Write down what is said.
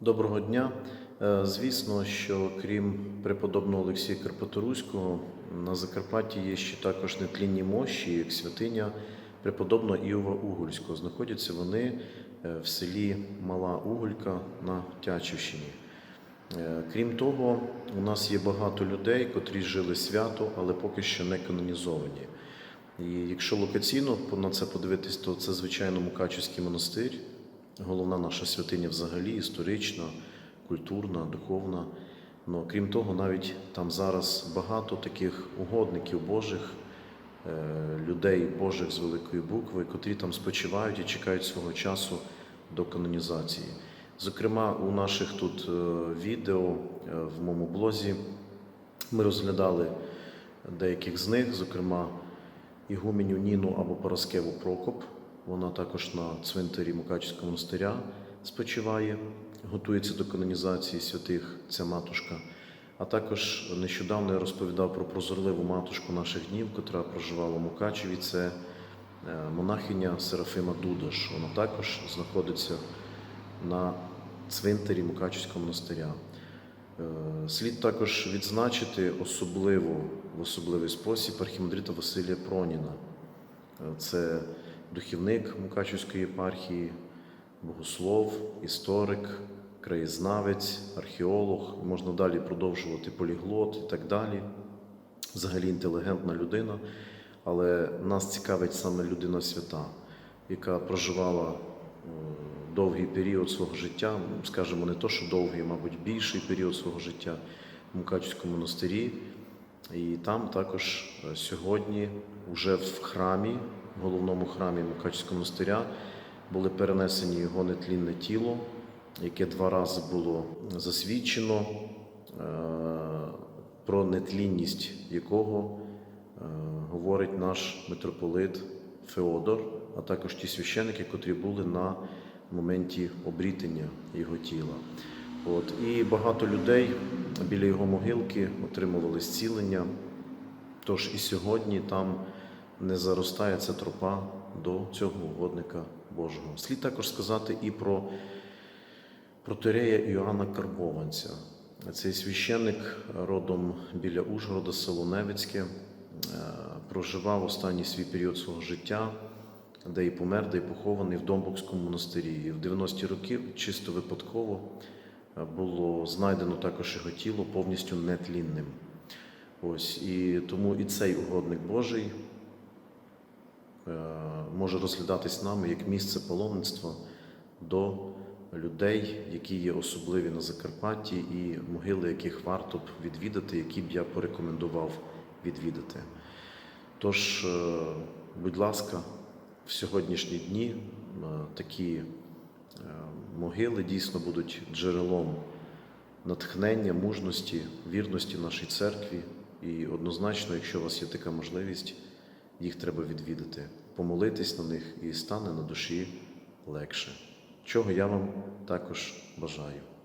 Доброго дня. Е, Звісно, що крім преподобного Олексія Карпаторуського, на Закарпатті є ще також нетлінні мощі, як святиня преподобного Іова Угольського. Знаходяться вони е, в селі Мала Уголька на Тячівщині. Е, Крім того, у нас є багато людей, котрі жили свято, але поки що не канонізовані. І якщо локаційно на це подивитись, то це звичайно Мукачівський монастир, головна наша святиня взагалі, історична, культурна, духовна. Ну, крім того, навіть там зараз багато таких угодників Божих, е, людей Божих з великої букви, котрі там спочивають і чекають свого часу до канонізації. Зокрема, у наших тут е, відео е, в моєму блозі ми розглядали деяких з них, зокрема, Ігуменю Ніну або Параскеву Прокоп. Вона також на цвинтарі Мукачівського монастиря спочиває, готується до канонізації святих ця матушка. А також нещодавно я розповідав про прозорливу матушку наших днів, котра проживала в Мукачеві. Це е, монахиня Серафима Дудаш. Вона також знаходиться на цвинтарі Мукачівського монастиря. Е, Слід також відзначити особливо в особливий спосіб архімандрита Василія Проніна. Е, Це духівник Мукачівської єпархії, богослов, історик, краєзнавець, археолог. Можна далі продовжувати поліглот і так далі. Взагалі інтелігентна людина, але нас цікавить саме людина свята, яка проживала довгий період свого життя, скажімо, не то, що довгий, мабуть, більший період свого життя в Мукачівському монастирі. І там також е, сьогодні, вже в храмі, в головному храмі Мукачівського монастиря, були перенесені його нетлінне тіло, яке два рази було засвідчено, е, про нетлінність якого е, говорить наш митрополит Феодор, а також ті священики, котрі були на моменті обрітення його тіла. От. І багато людей біля його могилки отримували зцілення. Тож і сьогодні там не заростає ця тропа до цього угодника Божого. Слід також сказати і про протирея Іоанна Карбованця. Цей священник родом біля Ужгорода, село Невицьке, е, проживав останній свій період свого життя, де і помер, де і похований в Домбокському монастирі. І в 90-ті роки чисто випадково було знайдено також його тіло повністю нетлінним. Ось і тому і цей угодник Божий е, може розглядатись нами як місце паломництва до людей, які є особливі на Закарпатті, і могили, яких варто б відвідати, які б я порекомендував відвідати. Тож, е, будь ласка, в сьогоднішні дні е, такі могили дійсно будуть джерелом натхнення, мужності, вірності нашій церкві. І однозначно, якщо у вас є така можливість, їх треба відвідати, помолитись на них і стане на душі легше. Чого я вам також бажаю.